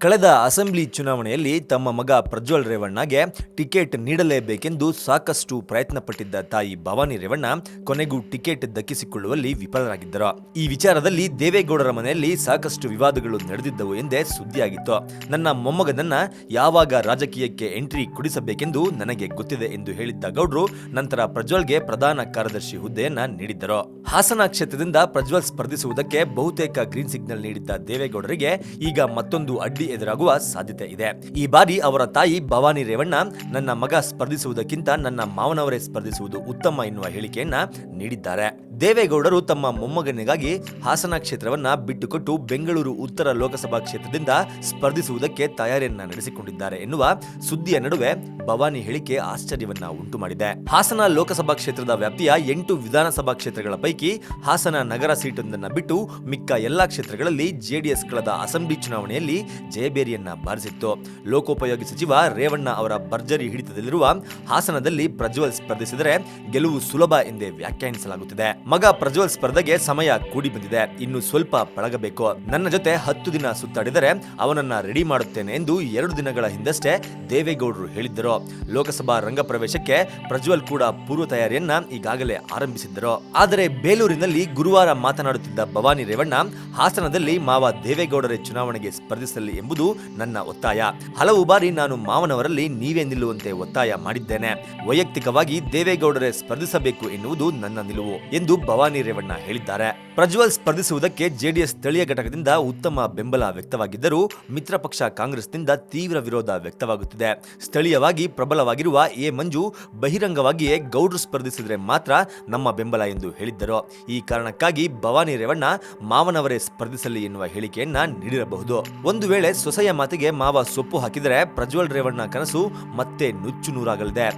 ಕಳೆದ ಅಸೆಂಬ್ಲಿ ಚುನಾವಣೆಯಲ್ಲಿ ತಮ್ಮ ಮಗ ಪ್ರಜ್ವಲ್ ರೇವಣ್ಣಗೆ ಟಿಕೆಟ್ ನೀಡಲೇಬೇಕೆಂದು ಸಾಕಷ್ಟು ಪ್ರಯತ್ನ ಪಟ್ಟಿದ್ದ ತಾಯಿ ಭವಾನಿ ರೇವಣ್ಣ ಕೊನೆಗೂ ಟಿಕೆಟ್ ದಕ್ಕಿಸಿಕೊಳ್ಳುವಲ್ಲಿ ವಿಫಲರಾಗಿದ್ದರು. ಈ ವಿಚಾರದಲ್ಲಿ ದೇವೇಗೌಡರ ಮನೆಯಲ್ಲಿ ಸಾಕಷ್ಟು ವಿವಾದಗಳು ನಡೆದಿದ್ದವು ಎಂದೇ ಸುದ್ದಿಯಾಗಿತ್ತು. ನನ್ನ ಮೊಮ್ಮಗನನ್ನ ಯಾವಾಗ ರಾಜಕೀಯಕ್ಕೆ ಎಂಟ್ರಿ ಕೊಡಿಸಬೇಕೆಂದು ನನಗೆ ಗೊತ್ತಿದೆ ಎಂದು ಹೇಳಿದ್ದ ಗೌಡ್ರು ನಂತರ ಪ್ರಜ್ವಲ್ಗೆ ಪ್ರಧಾನ ಕಾರ್ಯದರ್ಶಿ ಹುದ್ದೆಯನ್ನ ನೀಡಿದ್ದರು. ಹಾಸನ ಕ್ಷೇತ್ರದಿಂದ ಪ್ರಜ್ವಲ್ ಸ್ಪರ್ಧಿಸುವುದಕ್ಕೆ ಬಹುತೇಕ ಗ್ರೀನ್ ಸಿಗ್ನಲ್ ನೀಡಿದ್ದ ದೇವೇಗೌಡರಿಗೆ ಈಗ ಮತ್ತೊಂದು ಅಡ್ಡಿ ಎದುರಾಗುವ ಸಾಧ್ಯತೆ ಇದೆ. ಈ ಬಾರಿ ಅವರ ತಾಯಿ ಭವಾನಿ ರೇವಣ್ಣ ನನ್ನ ಮಗ ಸ್ಪರ್ಧಿಸುವುದಕ್ಕಿಂತ ನನ್ನ ಮಾವನವರೇ ಸ್ಪರ್ಧಿಸುವುದು ಉತ್ತಮ ಎನ್ನುವ ಹೇಳಿಕೆಯನ್ನ ನೀಡಿದ್ದಾರೆ. ದೇವೇಗೌಡರು ತಮ್ಮ ಮೊಮ್ಮಗನಿಗಾಗಿ ಹಾಸನ ಕ್ಷೇತ್ರವನ್ನ ಬಿಟ್ಟುಕೊಟ್ಟು ಬೆಂಗಳೂರು ಉತ್ತರ ಲೋಕಸಭಾ ಕ್ಷೇತ್ರದಿಂದ ಸ್ಪರ್ಧಿಸುವುದಕ್ಕೆ ತಯಾರಿಯನ್ನ ನಡೆಸಿಕೊಂಡಿದ್ದಾರೆ ಎನ್ನುವ ಸುದ್ದಿಯ ನಡುವೆ ಭವಾನಿ ಹೇಳಿಕೆ ಆಶ್ಚರ್ಯವನ್ನ ಉಂಟು ಮಾಡಿದೆ ಹಾಸನ ಲೋಕಸಭಾ ಕ್ಷೇತ್ರದ ವ್ಯಾಪ್ತಿಯ ಎಂಟು ವಿಧಾನಸಭಾ ಕ್ಷೇತ್ರಗಳ ಪೈಕಿ ಹಾಸನ ನಗರ ಸೀಟೊಂದನ್ನು ಬಿಟ್ಟು ಮಿಕ್ಕ ಎಲ್ಲಾ ಕ್ಷೇತ್ರಗಳಲ್ಲಿ ಜೆಡಿಎಸ್ ಕಳೆದ ಅಸೆಂಬ್ಲಿ ಚುನಾವಣೆಯಲ್ಲಿ ಜಯಬೇರಿಯನ್ನ ಬಾರಿಸಿತ್ತು. ಲೋಕೋಪಯೋಗಿ ಸಚಿವ ರೇವಣ್ಣ ಅವರ ಭರ್ಜರಿ ಹಿಡಿತದಲ್ಲಿರುವ ಹಾಸನದಲ್ಲಿ ಪ್ರಜ್ವಲ್ ಸ್ಪರ್ಧಿಸಿದರೆ ಗೆಲುವು ಸುಲಭ ಎಂದೇ ವ್ಯಾಖ್ಯಾನಿಸಲಾಗುತ್ತಿದೆ. ಮಗ ಪ್ರಜ್ವಲ್ ಸ್ಪರ್ಧೆಗೆ ಸಮಯ ಕೂಡಿ ಬಂದಿದೆ. ಇನ್ನು ಸ್ವಲ್ಪ ಪಳಗಬೇಕು. ನನ್ನ ಜೊತೆ ಹತ್ತು ದಿನ ಸುತ್ತಾಡಿದರೆ ಅವನನ್ನ ರೆಡಿ ಮಾಡುತ್ತೇನೆ ಎಂದು ಎರಡು ದಿನಗಳ ಹಿಂದಷ್ಟೇ ದೇವೇಗೌಡರು ಹೇಳಿದ್ದರು. ಲೋಕಸಭಾ ರಂಗ ಪ್ರವೇಶಕ್ಕೆ ಪ್ರಜ್ವಲ್ ಕೂಡ ಪೂರ್ವ ತಯಾರಿಯನ್ನ ಈಗಾಗಲೇ ಆರಂಭಿಸಿದ್ದರು. ಆದರೆ ಬೇಲೂರಿನಲ್ಲಿ ಗುರುವಾರ ಮಾತನಾಡುತ್ತಿದ್ದ ಭವಾನಿ ರೇವಣ್ಣ, ಹಾಸನದಲ್ಲಿ ಮಾವ ದೇವೇಗೌಡರೇ ಚುನಾವಣೆಗೆ ಸ್ಪರ್ಧಿಸಲಿ ಎಂಬುದು ನನ್ನ ಒತ್ತಾಯ. ಹಲವು ಬಾರಿ ನಾನು ಮಾವನವರಲ್ಲಿ ನೀವೇ ನಿಲ್ಲುವಂತೆ ಒತ್ತಾಯ ಮಾಡಿದ್ದೇನೆ. ವೈಯಕ್ತಿಕವಾಗಿ ದೇವೇಗೌಡರೇ ಸ್ಪರ್ಧಿಸಬೇಕು ಎನ್ನುವುದು ನನ್ನ ನಿಲುವು ಎಂದು ಭವಾನಿ ರೇವಣ್ಣ ಹೇಳಿದ್ದಾರೆ. ಪ್ರಜ್ವಲ್ ಸ್ಪರ್ಧಿಸುವುದಕ್ಕೆ ಜೆಡಿಎಸ್ ಸ್ಥಳೀಯ ಘಟಕದಿಂದ ಉತ್ತಮ ಬೆಂಬಲ ವ್ಯಕ್ತವಾಗಿದ್ದರೂ ಮಿತ್ರ ಪಕ್ಷ ಕಾಂಗ್ರೆಸ್ನಿಂದ ತೀವ್ರ ವಿರೋಧ ವ್ಯಕ್ತವಾಗುತ್ತಿದೆ. ಸ್ಥಳೀಯವಾಗಿ ಪ್ರಬಲವಾಗಿರುವ ಎ ಮಂಜು ಬಹಿರಂಗವಾಗಿಯೇ ಗೌಡ್ರು ಸ್ಪರ್ಧಿಸಿದರೆ ಮಾತ್ರ ನಮ್ಮ ಬೆಂಬಲ ಎಂದು ಹೇಳಿದ್ದರು. ಈ ಕಾರಣಕ್ಕಾಗಿ ಭವಾನಿ ರೇವಣ್ಣ ಮಾವನವರೇ ಸ್ಪರ್ಧಿಸಲಿ ಎನ್ನುವ ಹೇಳಿಕೆಯನ್ನ ನೀಡಿರಬಹುದು. ಒಂದು ವೇಳೆ ಸೊಸೆಯ ಮಾತಿಗೆ ಮಾವ ಸೊಪ್ಪು ಹಾಕಿದರೆ ಪ್ರಜ್ವಲ್ ರೇವಣ್ಣ ಕನಸು ಮತ್ತೆ ನುಚ್ಚು ನೂರಾಗಲಿದೆ.